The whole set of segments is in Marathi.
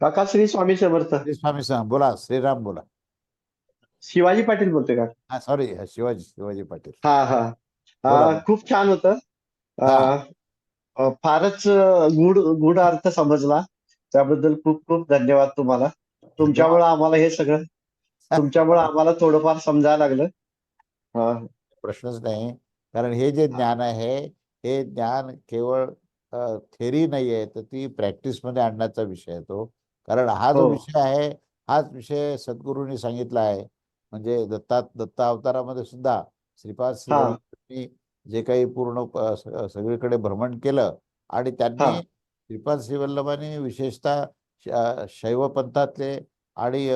काका श्री स्वामी समर्थ. श्री स्वामी सांग बोला श्रीराम बोला. शिवाजी पाटील बोलतोय का? हा सॉरी शिवाजी शिवाजी पाटील. हा हा. बोला. अं, खूप छान होतं. फारच अं, गूढ गूढ अर्थ समजला. त्याबद्दल खूप खूप धन्यवाद तुम्हाला. तुमच्यामुळे आम्हाला हे सगळं तुमच्यामुळे आम्हाला थोडंफार समजायला लागलं. हा. प्रश्नच नाही. कारण हे जे ज्ञान आहे हे ज्ञान केवळ थेरी नाही आहे तर ती practice मध्ये आणण्याचा विषय आहे तो. कारण हा जो हो. विषय आहे हाच विषय सद्गुरूंनी सांगितला आहे म्हणजे दत्ता दत्त अवतारामध्ये सुद्धा श्रीपाद श्रीवल्लभांनी जे काही पूर्ण सगळीकडे भ्रमण केलं आणि त्यांनी. श्रीपाद श्रीवल्लभांनी विशेषतः शैव पंथातले आणि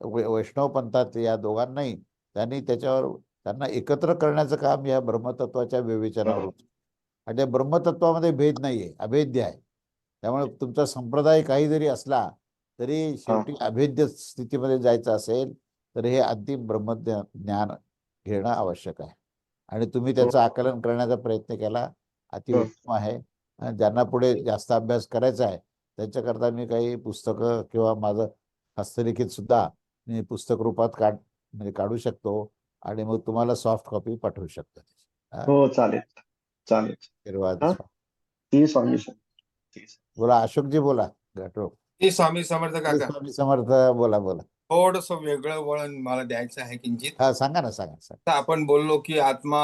वैष्णव पंथातले या दोघांनाही त्यांनी त्याच्यावर त्यांना एकत्र करण्याचं काम या ब्रह्मतत्वाच्या विवेचनावर होतं आणि त्या ब्रह्मतत्वामध्ये भेद नाहीये अभेद्य आहे त्यामुळे तुमचा संप्रदाय काही जरी असला तरी शेवटी अभेद्य स्थितीमध्ये जायचं असेल तर हे अंतिम ब्रह्मज्ञ ज्ञान घेणं आवश्यक आहे. आणि तुम्ही त्याचं आकलन करण्याचा प्रयत्न केला अतिउत्तम आहे. आणि ज्यांना पुढे जास्त अभ्यास करायचा आहे त्यांच्याकरता मी काही पुस्तकं किंवा माझं हस्तलिखित सुद्धा मी पुस्तक रूपात काढ म्हणजे काढू शकतो आणि मग तुम्हाला सॉफ्ट कॉपी पाठवू शकतो. हा? चालेल. चालेल. स्वामी. बोला अशोकजी बोला. घाटो श्री स्वामी समर्थ काका. स्वामी समर्थ बोला बोला. थोडस वेगळं वळण मला द्यायचं आहे किंचित. हा सांगा ना सांगा सांगा. आता आपण बोललो की आत्मा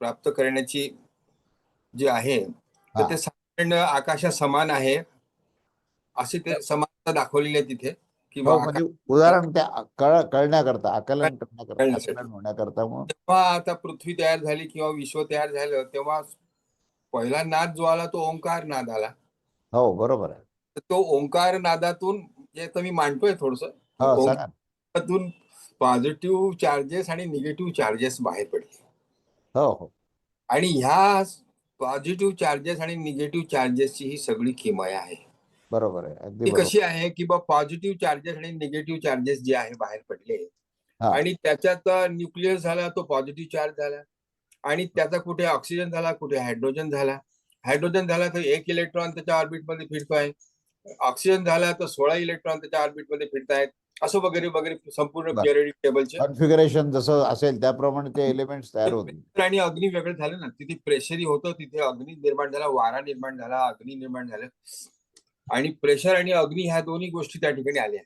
प्राप्त करण्याची जी आहे हा. तर ते साधारण आकाशा समान आहे. अशी ते समानता दाखवलेली आहे तिथे. की हो म्हणजे उदाहरण त्या कळ कळण्याकरता आकलन करण्याकरता कळण्यासाठी. आकलन होण्याकरता जेव्हा आता पृथ्वी तयार झाली किंवा विश्व तयार झालं तेव्हा पहिला नाद जो आला तो ओंकार नाद आला. हो बरोबर आहे. तो ओंकार नादातून मी मांडतोय थोडस हो. ओंकारातून पॉझिटिव्ह चार्जेस आणि निगेटिव्ह चार्जेस बाहेर पडले. हो हो. आणि ह्या पॉझिटिव्ह चार्जेस आणि निगेटिव्ह चार्जेसची ही सगळी किमय आहे. बरोबर आहे ती कशी आहे की बा पॉझिटिव्ह चार्जेस आणि निगेटिव्ह चार्जेस जे आहे बाहेर पडले. आणि त्याच्यात न्यूक्लिअस झाला तो पॉझिटिव्ह चार्ज झाला. आणि त्याचा कुठे ऑक्सिजन झाला कुठे हायड्रोजन झाला. हायड्रोजन झाला तर एक इलेक्ट्रॉन त्याच्या ऑर्बिटमध्ये फिरतोय. ऑक्सिजन झाला तर सोळा इलेक्ट्रॉन त्याच्या ऑर्बिटमध्ये फिरतायत. असं वगैरे वगैरे संपूर्ण. पिरियडिक टेबलचे कॉन्फिगरेशन जसं असेल त्याप्रमाणे ते एलिमेंट्स तयार प्रेशर आणि अग्नी वेगळं झालं ना तिथे प्रेशरही होतं तिथे अग्नी निर्माण झाला वारा निर्माण झाला अग्नी निर्माण झालं. आणि प्रेशर आणि अग्नी ह्या दोन्ही गोष्टी त्या ठिकाणी आल्या.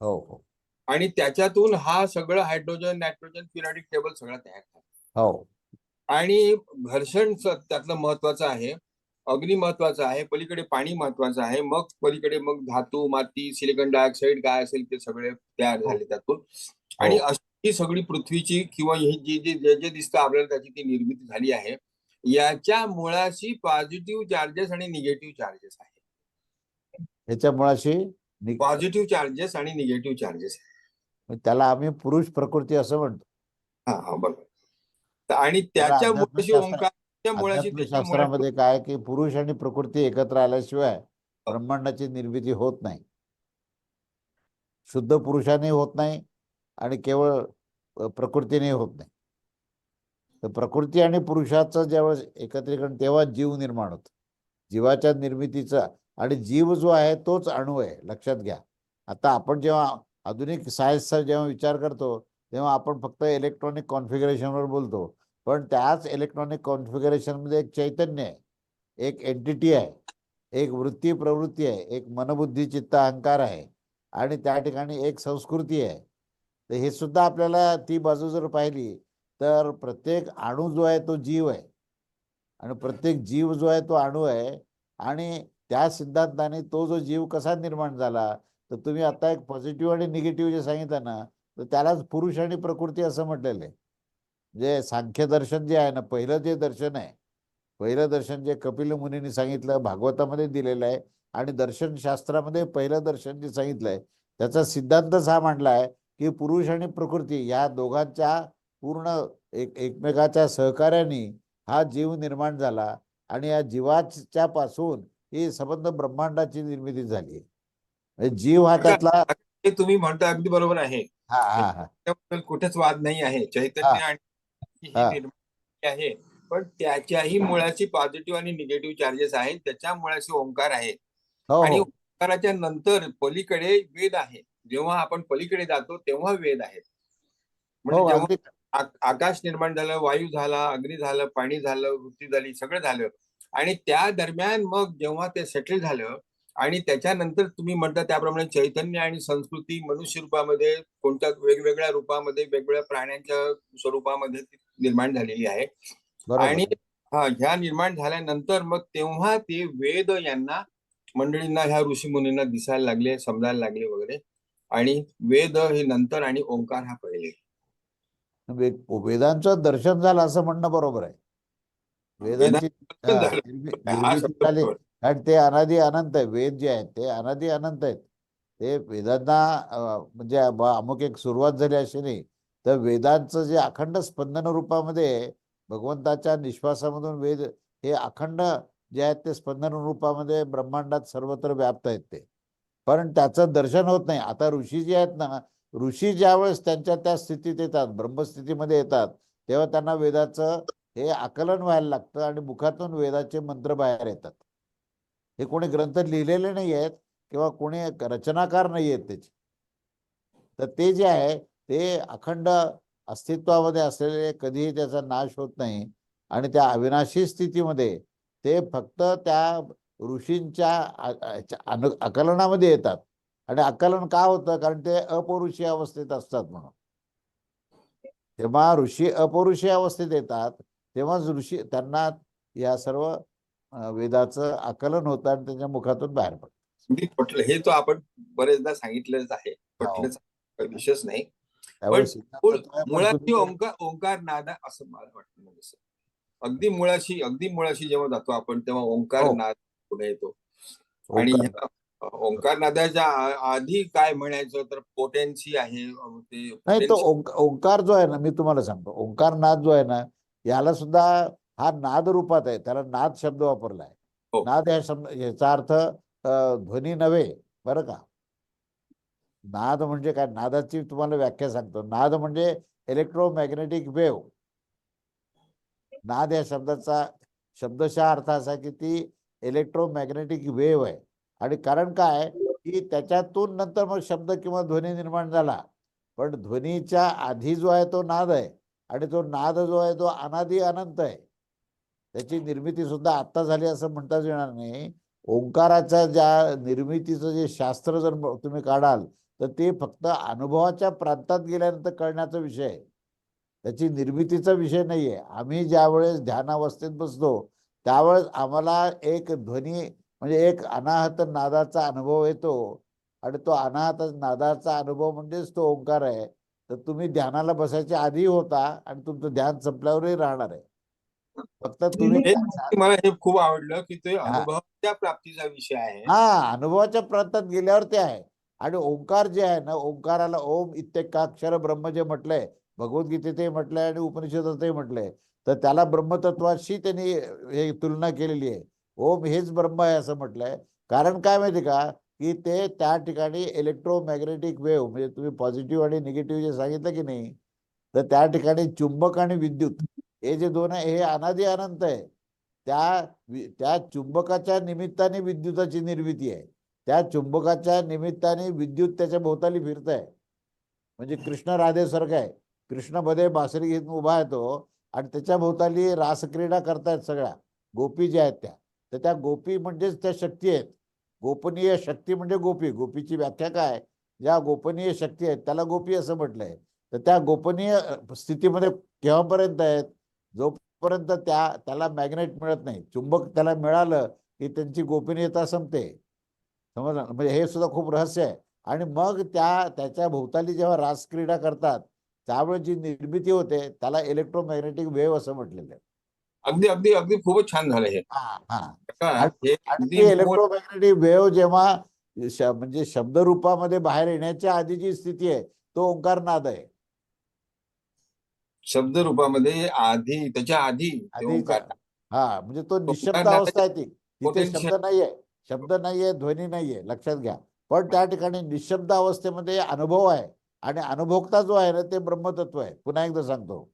हो हो. आणि त्याच्यातून हा सगळं हायड्रोजन नायट्रोजन पिरियडिक टेबल सगळं तयार झाला. हो. आणि घर्षण त्यातलं महत्वाचं आहे अग्नी महत्वाचं आहे पलीकडे पाणी महत्वाचं आहे मग पलीकडे मग धातू माती सिलिकॉन डायऑक्साईड काय असेल ते सगळे तयार झाले त्यातून. आणि अशी ही सगळी पृथ्वीची किंवा ही जी जी जे जे दिसतं आपल्याला त्याची ती निर्मिती झाली आहे याच्या मुळाशी पॉझिटिव्ह चार्जेस आणि निगेटिव्ह चार्जेस आहे. ह्याच्या मुळाशी पॉझिटिव्ह चार्जेस आणि निगेटिव्ह चार्जेस त्याला आम्ही पुरुष प्रकृती असं म्हणतो. हा हा बरोबर. आणि त्याच्या मुळाशी अध्यात्मशास्त्र- शास्त्रामध्ये काय की पुरुष आणि प्रकृती एकत्र आल्याशिवाय ब्रह्मांडाची निर्मिती होत नाही. शुद्ध पुरुषाने होत नाही आणि केवळ प्रकृतीने होत नाही. तर प्रकृती आणि पुरुषाचं जेव्हा एकत्रीकरण तेव्हा जीव निर्माण होतो. जीवाच्या निर्मितीचा आणि जीव जो आहे तोच अणू आहे लक्षात घ्या. आता आपण जेव्हा आधुनिक सायन्सचा जेव्हा विचार करतो तेव्हा आपण फक्त इलेक्ट्रॉनिक कॉन्फिगरेशनवर बोलतो. पण त्याच इलेक्ट्रॉनिक कॉन्फिगरेशनमध्ये एक चैतन्य आहे. एक एंटिटी आहे. एक वृत्ती प्रवृत्ती आहे. एक मनबुद्धी चित्त अहंकार आहे. आणि त्या ठिकाणी एक संस्कृती आहे. तर हे सुद्धा आपल्याला ती बाजू जर पाहिली तर प्रत्येक अणू जो आहे तो जीव आहे. आणि प्रत्येक जीव जो आहे तो अणू आहे. आणि त्या सिद्धांताने तो जो जीव कसा निर्माण झाला तर तुम्ही आता एक पॉझिटिव्ह आणि निगेटिव्ह जे सांगितलं ना तर त्यालाच पुरुष आणि प्रकृती असं म्हटलेलं आहे. जे सांख्य दर्शन जे आहे ना पहिलं जे दर्शन आहे पहिलं दर्शन जे कपिल मुनींनी सांगितलं भागवतामध्ये दिलेलं आहे आणि दर्शन शास्त्रामध्ये पहिलं दर्शन जे सांगितलंय त्याचा सिद्धांतच हा मांडला आहे की पुरुष आणि प्रकृती या दोघांच्या पूर्ण एक एकमेकाच्या सहकार्याने हा जीव निर्माण झाला आणि या जीवाच्या पासून ही संबंध ब्रह्मांडाची निर्मिती झाली म्हणजे जीव हा त्यातला हे तुम्ही म्हणता अगदी बरोबर आहे. हा हा हा. त्याबद्दल कुठेच वाद नाही आहे. चैतन्य. आणि ही हा. निर्मिती आहे. पण त्याच्याही मुळाशी पॉझिटिव्ह आणि निगेटिव्ह चार्जेस आहेत. त्याच्या मुळाशी ओंकार आहे. हो आणि हो ओंकाराच्या नंतर पलीकडे वेद आहे. जेव्हा आपण पलीकडे जातो तेव्हा वेद आहेत हो म्हणजे जेव्हा अगदी. आ- आकाश निर्माण झालं वायू झाला अग्नी झालं पाणी झालं वृत्ती झाली सगळं झालं. आणि त्या दरम्यान मग जेव्हा ते सेटल झालं आणि त्याच्यानंतर तुम्ही म्हणता त्याप्रमाणे चैतन्य आणि संस्कृती मनुष्य रूपामध्ये कोणत्या वेगवेगळ्या रूपामध्ये वेगवेगळ्या प्राण्यांच्या स्वरूपामध्ये ती निर्माण झालेली आहे. आणि. हा ह्या निर्माण झाल्यानंतर मग तेव्हा ते वेद यांना मंडळींना ह्या ऋषी मुनींना दिसायला लागले समजायला लागले वगैरे. आणि वेद हे नंतर आणि ओंकार हा पहिले. वे- वेदांचं दर्शन झालं असं म्हणणं बरोबर आहे. वेदांची. कारण ते अनादी अनंत आहे. वेद जे आहेत ते अनादी अनंत आहेत. ते वेदांना म्हणजे अमुक एक सुरुवात झाली अशी नाही. तर वेदांचं जे अखंड स्पंदन रूपामध्ये भगवंताच्या निश्वासामधून वेद हे अखंड जे आहेत ते स्पंदन रूपामध्ये ब्रह्मांडात सर्वत्र व्याप्त आहेत ते. पण त्याचं दर्शन होत नाही. आता ऋषी जे आहेत ना ऋषी ज्यावेळेस त्यांच्या त्या स्थितीत येतात ब्रह्मस्थितीमध्ये येतात तेव्हा त्यांना वेदाचं हे आकलन व्हायला लागतं आणि मुखातून वेदाचे मंत्र बाहेर येतात. हे कोणी ग्रंथ लिहिलेले नाही आहेत किंवा कोणी एक रचनाकार नाही आहेत त्याचे. तर ते जे आहे ते अखंड अस्तित्वामध्ये असलेले कधीही त्याचा नाश होत नाही आणि त्या अविनाशी स्थितीमध्ये ते फक्त त्या ऋषींच्या आकलनामध्ये येतात. आणि आकलन का होतं? कारण ते अपौरुषीय अवस्थेत असतात म्हणून. जेव्हा ऋषी अपौरुषीय अवस्थेत येतात तेव्हाच ऋषी त्यांना या सर्व वेदाचं आकलन होतं आणि त्यांच्या मुखातून बाहेर पडतं. हे तो आपण बरेचदा सांगितलंच आहे. हो. विषयच नाही. पण मुळाशी ओंकार ओंकार नादा असं मला वाटतं म्हणजे. अगदी मुळाशी अगदी मुळाशी जेव्हा जातो आपण तेव्हा ओंकार हो. नाद पुढे येतो आणि ओंकार. नादाच्या आधी काय म्हणायचं तर पोटेन्सी आहे ते नाही तो ओंकार जो आहे ना मी तुम्हाला सांगतो ओंकार नाद जो आहे ना याला सुद्धा हा नाद रूपात आहे त्याला नाद शब्द वापरला आहे हो. नाद या शब्द याचा अर्थ ध्वनी नव्हे बरं का नाद म्हणजे काय? नादाची तुम्हाला व्याख्या सांगतो. नाद म्हणजे इलेक्ट्रोमॅग्नेटिक वेव्ह नाद या शब्दाचा शब्दशः अर्थ असा की ती इलेक्ट्रोमॅग्नेटिक वेव्ह आहे. आणि कारण काय? की त्याच्यातून नंतर मग शब्द किंवा ध्वनी निर्माण झाला. पण ध्वनीच्या आधी जो आहे तो नाद आहे. आणि तो नाद जो आहे तो अनादी अनंत आहे. त्याची निर्मिती सुद्धा आत्ता झाली असं म्हणताच येणार नाही. ओंकाराच्या ज्या निर्मितीचं जे शास्त्र जर तुम्ही काढाल तर ते फक्त अनुभवाच्या प्रांतात गेल्यानंतर कळण्याचा विषय आहे. त्याची निर्मितीचा विषय नाही आहे आम्ही ज्यावेळेस ध्यानावस्थेत बसतो त्यावेळेस आम्हाला एक ध्वनी म्हणजे एक अनाहत नादाचा अनुभव येतो. आणि तो अनाहत नादाचा अनुभव म्हणजेच तो ओंकार आहे. तर तुम्ही ध्यानाला बसायच्या आधी होता आणि तुमचं ध्यान संपल्यावरही राहणार आहे. फक्त तुम्ही मला हे खूप आवडलं की ते अनुभवाच्या प्राप्तीचा विषय आहे. हा अनुभवाच्या प्रांतात गेल्यावर ते आहे. आणि ओंकार जे आहे ना ओंकाराला ओम इत्येकाक्षर ब्रह्म जे म्हटलंय भगवद्गीतेतही म्हटलंय आणि उपनिषदातही म्हटलंय तर त्याला ब्रह्मतत्वाशी त्यांनी हे तुलना केलेली आहे. ओम हेच ब्रह्म आहे असं म्हटलंय. कारण काय माहिती का? की ते त्या ठिकाणी इलेक्ट्रोमॅग्नेटिक वेव्ह म्हणजे तुम्ही पॉझिटिव्ह आणि निगेटिव्ह जे सांगितलं की नाही तर त्या ठिकाणी चुंबक आणि विद्युत हे जे दोन आहे हे अनादी अनंत आहे. त्या त्या चुंबकाच्या निमित्ताने विद्युताची निर्मिती आहे. त्या चुंबकाच्या निमित्ताने विद्युत त्याच्या भोवताली फिरत आहे म्हणजे कृष्ण राधेसारखं आहे. कृष्णमध्ये बासरी घेऊन उभा आहे तो आणि त्याच्या भोवताली रासक्रीडा करतायत सगळ्या. गोपी ज्या आहेत त्या. तर त्या गोपी म्हणजेच त्या शक्ती आहेत. गोपनीय शक्ती म्हणजे गोपी. गोपीची व्याख्या काय? ज्या गोपनीय शक्ती आहेत त्याला गोपी असं म्हटलंय. तर त्या गोपनीय स्थितीमध्ये केव्हापर्यंत आहेत? जोपर्यंत त्या त्याला मॅग्नेट मिळत नाही. चुंबक त्याला मिळालं की त्यांची गोपनीयता संपते. समजलं? म्हणजे हे सुद्धा खूप रहस्य आहे. आणि मग त्या त्याच्या भोवताली जेव्हा रासक्रीडा करतात त्यावेळेस जी निर्मिती होते त्याला इलेक्ट्रोमॅग्नेटिक वेव्ह असं म्हटलेलं आहे. अगदी अगदी अगदी खूपच छान झालं हे. हा हा? आणि- हे इलेक्ट्रोमॅग्नेटिक वेव्ह जेव्हा म्हणजे शब्द रूपामध्ये बाहेर येण्याच्या आधी जी स्थिती आहे तो ओंकार नाद आहे. शब्द रूपामध्ये आधी त्याच्या आधी हा म्हणजे तो निशब्द अवस्था आहे ती. तिथे शब्द नाहीये. शब्द नाहीये ध्वनी नाहीये लक्षात घ्या. पण त्या ठिकाणी निशब्द अवस्थेमध्ये अनुभव आहे आणि अनुभोक्ता जो आहे ना ते ब्रह्मतत्व आहे. पुन्हा एकदा सांगतो.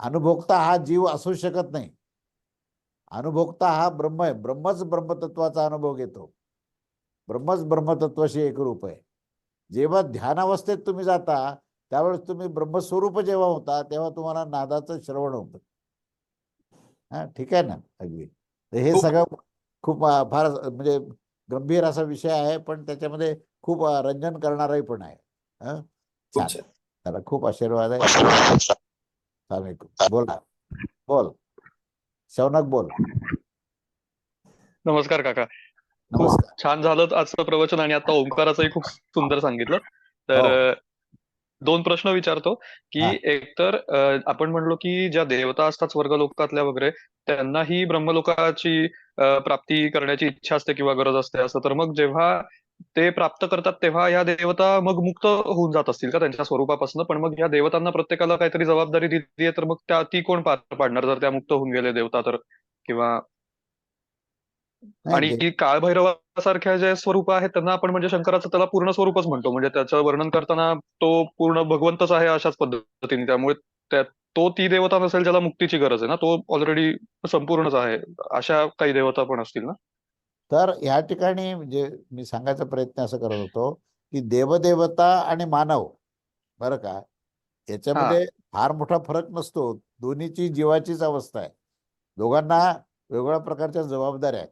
अनुभोक्ता हा जीव असू शकत नाही. अनुभोक्ता हा ब्रह्म आहे. ब्रह्मच ब्रह्मतत्वाचा अनुभव घेतो. ब्रह्मच ब्रह्मतत्वाशी एकरूप आहे. जेव्हा ध्यानावस्थेत तुम्ही जाता त्यावेळेस तुम्ही ब्रह्मस्वरूप जेव्हा होता तेव्हा तुम्हाला नादाचं श्रवण होतं. हा ठीक आहे ना अगदी. तर हे सगळं खूप फार म्हणजे गंभीर असा विषय आहे पण त्याच्यामध्ये खूप रंजन करणाराही पण आहे. हं? त्याला खूप आशीर्वाद आहे. चालेल बोल. बोल. शौनक बोल. नमस्कार काका. नमस्कार. छान झालं आजचं प्रवचन आणि आता ओंकाराचंही खूप सुंदर सांगितलं. तर हो. दोन प्रश्न विचारतो की हा. एकतर आपण म्हणलो की ज्या देवता असतात स्वर्गलोकातल्या वगैरे त्यांनाही ब्रह्मलोकाची अ, प्राप्ती करण्याची इच्छा असते किंवा गरज असते असं तर मग जेव्हा ते प्राप्त करतात तेव्हा या देवता मग मुक्त होऊन जात असतील का त्यांच्या स्वरूपापासून पण मग या देवतांना प्रत्येकाला काहीतरी जबाबदारी दिली आहे तर मग त्या ती कोण पार पाडणार जर त्या मुक्त होऊन गेले देवता तर किंवा आणि काळभैरवासारख्या जे स्वरूप आहेत त्यांना आपण म्हणजे शंकराचं त्याला पूर्ण स्वरूपच म्हणतो. म्हणजे त्याचं वर्णन करताना तो पूर्ण भगवंतच आहे अशाच पद्धतीने. त्यामुळे त्या तो ती देवता नसेल ज्याला मुक्तीची गरज आहे ना तो ऑलरेडी संपूर्णच आहे. अशा काही देवता पण असतील ना? तर ह्या ठिकाणी म्हणजे मी सांगायचा प्रयत्न असं करत होतो की देवदेवता आणि मानव बरं का? याच्यामध्ये फार मोठा फरक नसतो. दोन्हीची जीवाचीच अवस्था आहे. दोघांना वेगवेगळ्या प्रकारच्या जबाबदाऱ्या आहेत.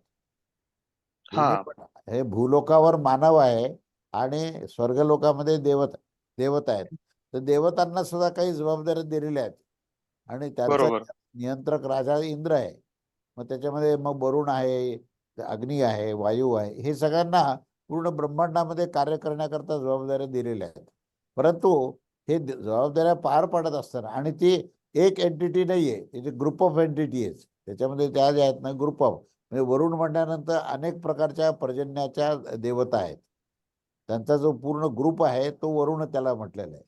हा. हे भूलोकावर मानव आहे आणि स्वर्गलोकामध्ये देवता देवता आहेत तर देवतांना सुद्धा काही जबाबदाऱ्या दिलेल्या आहेत आणि त्यांचा. नियंत्रक राजा इंद्र आहे मग त्याच्यामध्ये मग वरुण आहे अग्नी आहे वायू आहे हे सगळ्यांना पूर्ण ब्रह्मांडामध्ये कार्य करण्याकरता जबाबदाऱ्या दिलेल्या आहेत परंतु हे जबाबदाऱ्या पार पाडत असताना आणि ती एक एंटिटी नाही आहे ग्रुप ऑफ एंटिटी आहे त्याच्यामध्ये त्या ज्या आहेत ना ग्रुप ऑफ म्हणजे वरुण म्हणल्यानंतर अनेक प्रकारच्या पर्जन्याच्या देवता आहेत. त्यांचा जो पूर्ण ग्रुप आहे तो वरुण त्याला म्हटलेला आहे.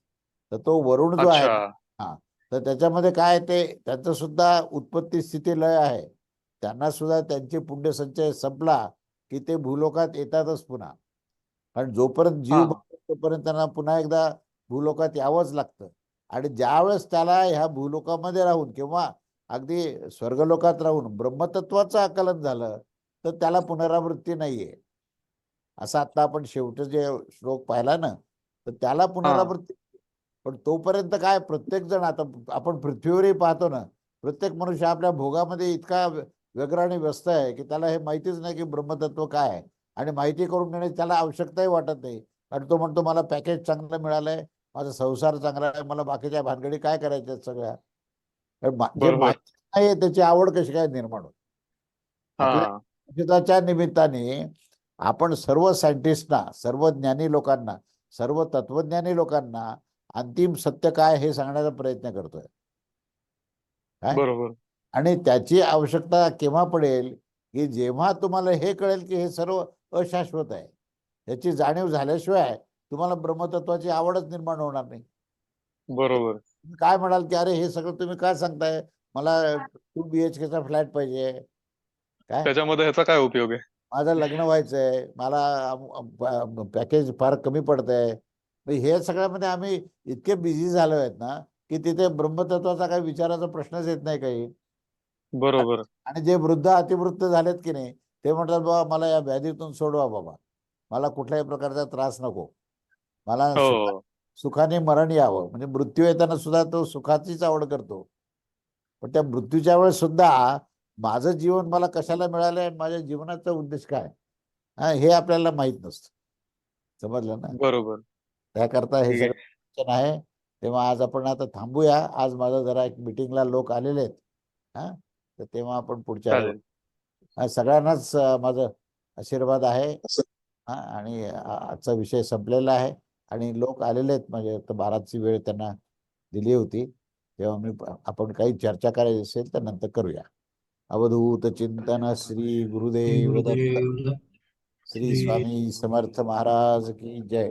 तर तो वरुण जो आहे अच्छा. तर त्याच्यामध्ये काय ते त्यांचं सुद्धा उत्पत्ती स्थिती लय आहे. त्यांना सुद्धा त्यांचे पुण्यसंचय संपला की ते भूलोकात येतातच पुन्हा. कारण जोपर्यंत जीव हा. बघतो तोपर्यंत त्यांना पुन्हा एकदा भूलोकात यावंच लागतं. आणि ज्यावेळेस त्याला ह्या भूलोकामध्ये राहून किंवा अगदी स्वर्गलोकात राहून ब्रह्मतत्वाचं आकलन झालं तर त्याला पुनरावृत्ती नाहीये. असं आता आपण शेवटचं जे श्लोक पाहिला ना तर त्याला पुनरावृत्ती पण तोपर्यंत काय प्रत्येक जण आता आपण पृथ्वीवरही पाहतो ना प्रत्येक मनुष्य आपल्या भोगामध्ये इतका व्य- व्यग्र आणि व्यस्त आहे की त्याला हे माहितीच नाही की ब्रह्मतत्व काय आहे. आणि माहिती करून घेण्याची त्याला आवश्यकताही वाटत नाही. कारण तो म्हणतो मला पॅकेज चांगलं मिळालंय माझा संसार चांगला आहे मला बाकीच्या भानगडी काय करायच्या सगळ्या? जे. माहिती नाही त्याची आवड कशी काय निर्माण होते? औषधाच्या निमित्ताने आपण सर्व सायंटिस्टना सर्व ज्ञानी लोकांना सर्व तत्वज्ञानी लोकांना अंतिम सत्य काय हे सांगण्याचा प्रयत्न करतोय. काय? बरोबर. आणि त्याची आवश्यकता केव्हा पडेल की जेव्हा तुम्हाला हे कळेल की हे सर्व अशाश्वत आहे. याची जाणीव झाल्याशिवाय तुम्हाला ब्रह्मतत्वाची आवडच निर्माण होणार नाही. बरोबर. काय म्हणाल की अरे हे सगळं तुम्ही काय सांगताय? मला टू बी एच केचा फ्लॅट पाहिजे. काय? त्याच्यामध्ये ह्याचा काय उपयोग आहे? माझं लग्न व्हायचंय. मला पॅकेज फार कमी पडतंय. मग हे सगळ्यामध्ये आम्ही इतके बिझी झालो आहेत ना की तिथे ब्रह्मतत्वाचा काही विचाराचा प्रश्नच येत नाही काही. बरोबर. आणि जे वृद्ध अतिवृद्ध झालेत की नाही ते म्हणतात बाबा मला या व्याधीतून सोडवा बाबा. मला कुठल्याही प्रकारचा त्रास नको. मला हो. सुखाने मरण यावं. म्हणजे मृत्यू येताना सुद्धा तो सुखाचीच आवड करतो. पण त्या मृत्यूच्या वेळेस सुद्धा माझं जीवन मला कशाला मिळालंय आणि माझ्या जीवनाचा उद्देश काय? हा हे आपल्याला माहीत नसतं. समजलं ना? बरोबर. त्याकरता हे. सगळं आहे. तेव्हा आज आपण आता थांबूया. आज माझं जरा एक मिटिंगला लोक आलेले आहेत. हा तर तेव्हा आपण पुढच्या सगळ्यांनाच माझं आशीर्वाद आहे. हा आणि आजचा विषय संपलेला आहे. आणि लोक आलेले आहेत. म्हणजे बाराची वेळ त्यांना दिली होती. तेव्हा मी आपण काही चर्चा करायची असेल तर नंतर करूया. अवधूत चिंतन श्री गुरुदेव दत्त. श्री स्वामी समर्थ महाराज की जय.